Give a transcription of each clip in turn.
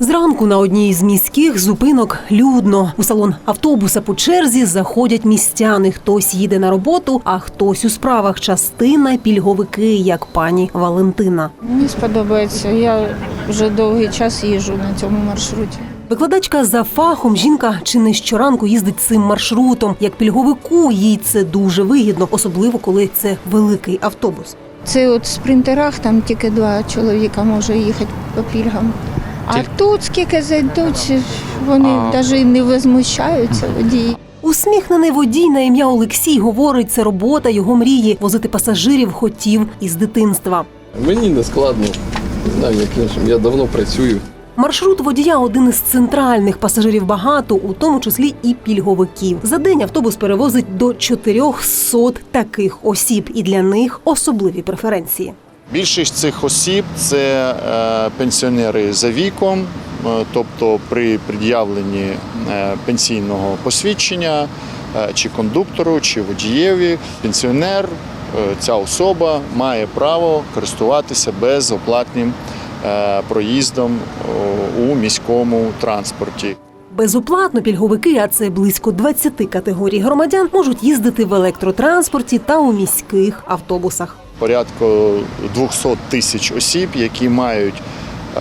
Зранку на одній з міських зупинок людно. У салон автобуса по черзі заходять містяни. Хтось їде на роботу, а хтось у справах. Частина пільговики, як пані Валентина. Мені сподобається. Я вже довгий час їжджу на цьому маршруті. Викладачка за фахом жінка чи не щоранку їздить цим маршрутом. Як пільговику їй це дуже вигідно, особливо коли це великий автобус. Це от в спринтерах там тільки два чоловіка може їхати по пільгам. А Тільки- тут скільки зайдуть, вони А. навіть не возмущаються водії. Усміхнений водій на ім'я Олексій говорить, це робота його мрії. Возити пасажирів хотів із дитинства. Мені не складно. Не знаю, як іншим. Я давно працюю. Маршрут водія один із центральних пасажирів багато, у тому числі і пільговиків. За день автобус перевозить до 400 таких осіб, і для них особливі преференції. Більшість цих осіб це е, пенсіонери за віком, е, тобто при пред'явленні е, пенсійного посвідчення чи кондуктору, чи водієві, пенсіонер, ця особа має право користуватися безоплатним проїздом у міському транспорті. Безоплатно пільговики, а це близько 20 категорій громадян, можуть їздити в електротранспорті та у міських автобусах. порядку 200 тисяч осіб, які мають е,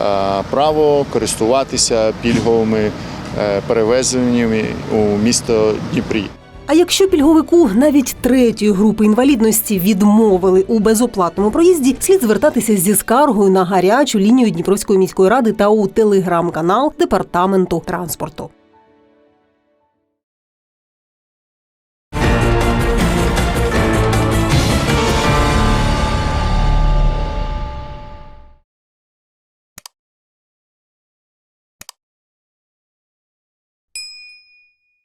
право користуватися пільговими е, перевезеннями у місто Дніпрі. А якщо пільговику навіть третьої групи інвалідності відмовили у безоплатному проїзді, слід звертатися зі скаргою на гарячу лінію Дніпровської міської ради та у телеграм-канал департаменту транспорту.